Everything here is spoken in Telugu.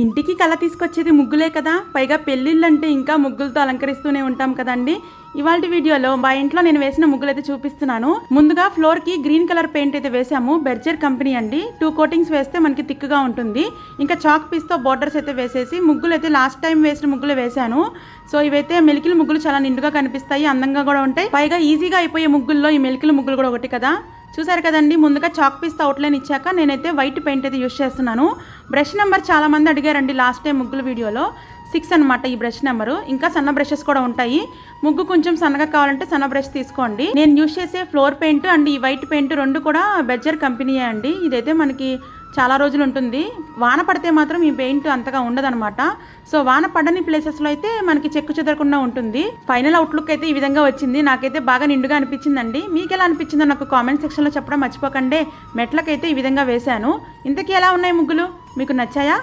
ఇంటికి కళ తీసుకొచ్చేది ముగ్గులే కదా. పైగా పెళ్ళిళ్ళంటే ఇంకా ముగ్గులతో అలంకరిస్తూనే ఉంటాం కదండి. ఇవాళ వీడియోలో మా ఇంట్లో నేను వేసిన ముగ్గులు అయితే చూపిస్తున్నాను. ముందుగా ఫ్లోర్కి గ్రీన్ కలర్ పెయింట్ అయితే వేసాము బెర్జర్ కంపెనీ అండి. టూ కోటింగ్స్ వేస్తే మనకి థిక్గా ఉంటుంది. ఇంకా చాక్ పీస్తో బోర్డర్స్ అయితే వేసేసి ముగ్గులు అయితే లాస్ట్ టైం వేసిన ముగ్గులు వేశాను. సో ఇవైతే మెలికిల ముగ్గులు చాలా నిండుగా కనిపిస్తాయి. అందంగా కూడా ఉంటాయి. పైగా ఈజీగా అయిపోయే ముగ్గుల్లో ఈ మెలికిల ముగ్గులు కూడా ఒకటి కదా. చూసారు కదండి ముందుగా చాక్ పీస్ అవుట్లైన్ ఇచ్చాక నేనైతే వైట్ పెయింట్ అయితే యూస్ చేస్తున్నాను. బ్రష్ నెంబర్ చాలా మంది అడిగారండి లాస్ట్ టైం ముగ్గుల వీడియోలో సిక్స్ అనమాట ఈ బ్రష్ నెంబరు ఇంకా సన్న బ్రషెస్ కూడా ఉంటాయి. ముగ్గు కొంచెం సన్నగా కావాలంటే సన్న బ్రష్ తీసుకోండి. నేను యూస్ చేసే ఫ్లోర్ పెయింట్ అండ్ ఈ వైట్ పెయింట్ రెండు కూడా బెజ్జర్ కంపెనీయే అండి. ఇదైతే మనకి చాలా రోజులు ఉంటుంది. వాన పడితే మాత్రం ఈ పెయింట్ అంతగా ఉండదనమాట సో వాన పడని ప్లేసెస్లో అయితే మనకి చెక్కు చెదరకుండా ఉంటుంది. ఫైనల్ అవుట్లుక్ అయితే ఈ విధంగా వచ్చింది. నాకైతే బాగా నిండుగా అనిపించిందండి. మీకు ఎలా అనిపించిందో నాకు కామెంట్ సెక్షన్లో చెప్పడం మర్చిపోకండి. మెట్లకైతే ఈ విధంగా వేశాను. ఇంతకీ ఎలా ఉన్నాయి ముగ్గులు? మీకు నచ్చాయా?